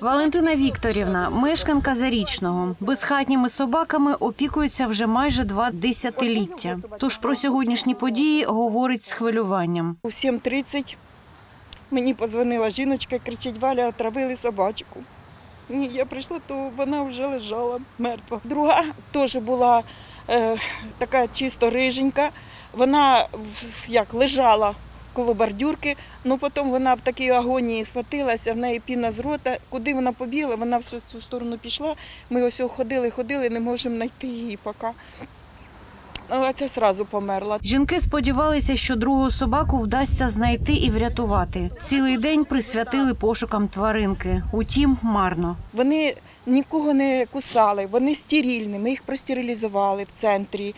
Валентина Вікторівна, мешканка Зарічного, безхатніми собаками опікується вже майже два десятиліття. Тож про сьогоднішні події говорить з хвилюванням. У 7.30 мені подзвонила жіночка, кричить, Валя, отравили собачку. Ні, я прийшла, то вона вже лежала мертва. Друга теж була е, така чисто риженька. Вона як лежала коло бордюрки, ну потім вона в такій агонії схватилася, в неї піна з рота. Куди вона побігла, вона в цю- сторону пішла. Ми ось ходили, ходили, не можемо знайти її поки. А це одразу померла. Жінки сподівалися, що другу собаку вдасться знайти і врятувати. Цілий день присвятили пошукам тваринки. Утім, марно. Вони нікого не кусали, вони стерильні, ми їх простерилізували в центрі.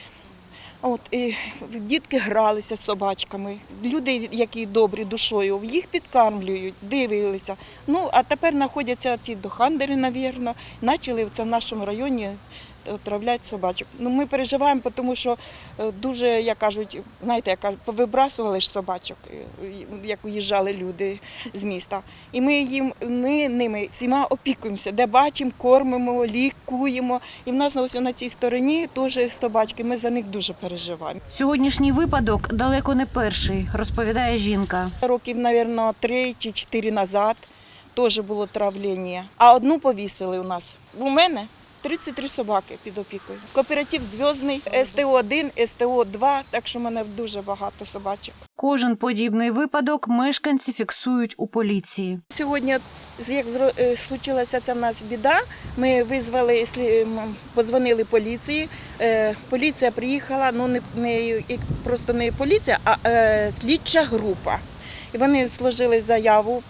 От, і дітки гралися з собачками. Люди, які добрі душою, їх підкармлюють, дивилися. Ну, а тепер знаходяться ці дохандери, навірно, почали в нашому районі отравляти собачок. Ну, ми переживаємо, тому що е, дуже, як кажуть, знаєте, як кажуть, повибрасували ж собачок, е, як уїжджали люди з міста. І ми їм ми ними всіма опікуємося, де бачимо, кормимо, лікуємо. І в нас ось на цій стороні теж собачки. Ми за них дуже переживаємо. Сьогоднішній випадок далеко не перший, розповідає жінка. Років, мабуть, три чи чотири назад теж було травлення. А одну повісили у нас. У мене 33 собаки під опікою. Кооператив Зв'язний, СТО-1, СТО-2, так що в мене дуже багато собачок. Кожен подібний випадок мешканці фіксують у поліції. Сьогодні, як е, случилася ця в нас біда, ми визвали, подзвонили поліції. Е, Поліція приїхала, ну не, не просто не поліція, а е, слідча група. І вони сложили заяву,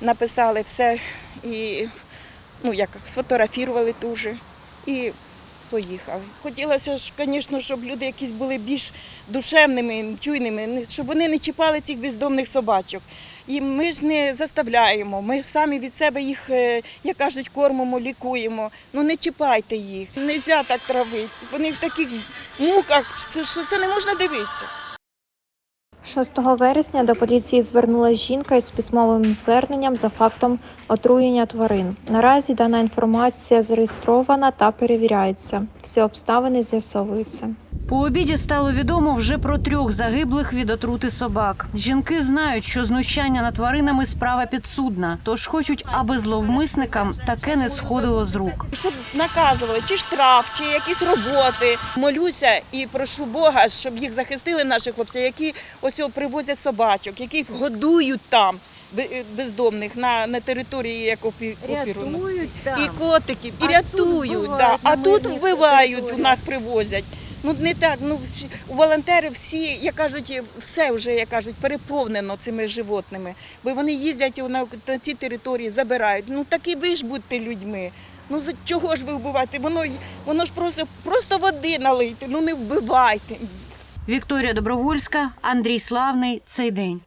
написали все і ну як сфотографували дуже і поїхав. Хотілося ж, звісно, щоб люди якісь були більш душевними, чуйними, щоб вони не чіпали цих бездомних собачок. І ми ж не заставляємо. Ми самі від себе їх, е, як кажуть, кормимо, лікуємо. Ну не чіпайте їх. Не можна так травити. Вони в таких муках, що- що це не можна дивитися. 6 вересня до поліції звернулася жінка із письмовим зверненням за фактом отруєння тварин. Наразі дана інформація зареєстрована та перевіряється. Всі обставини з'ясовуються. По обіді стало відомо вже про трьох загиблих від отрути собак. Жінки знають, що знущання над тваринами справа підсудна, тож хочуть, аби зловмисникам таке не сходило з рук. Щоб наказували, чи штраф, чи якісь роботи. Молюся і прошу Бога, щоб їх захистили наші хлопці, які ось привозять собачок, які годують там бе- бездомних на, на території як опі- опіру. І котиків, і рятують. да. А тут вбивають, у нас привозять. Ну не так. Ну у волонтерів всі, як кажуть, все вже як кажуть, переповнено цими животними. Бо вони їздять на, ці території, забирають. Ну так і ви ж будьте людьми. Ну за чого ж ви вбиваєте? Воно воно ж просто просто води налийте. Ну не вбивайте. Вікторія Добровольська, Андрій Славний. Цей день.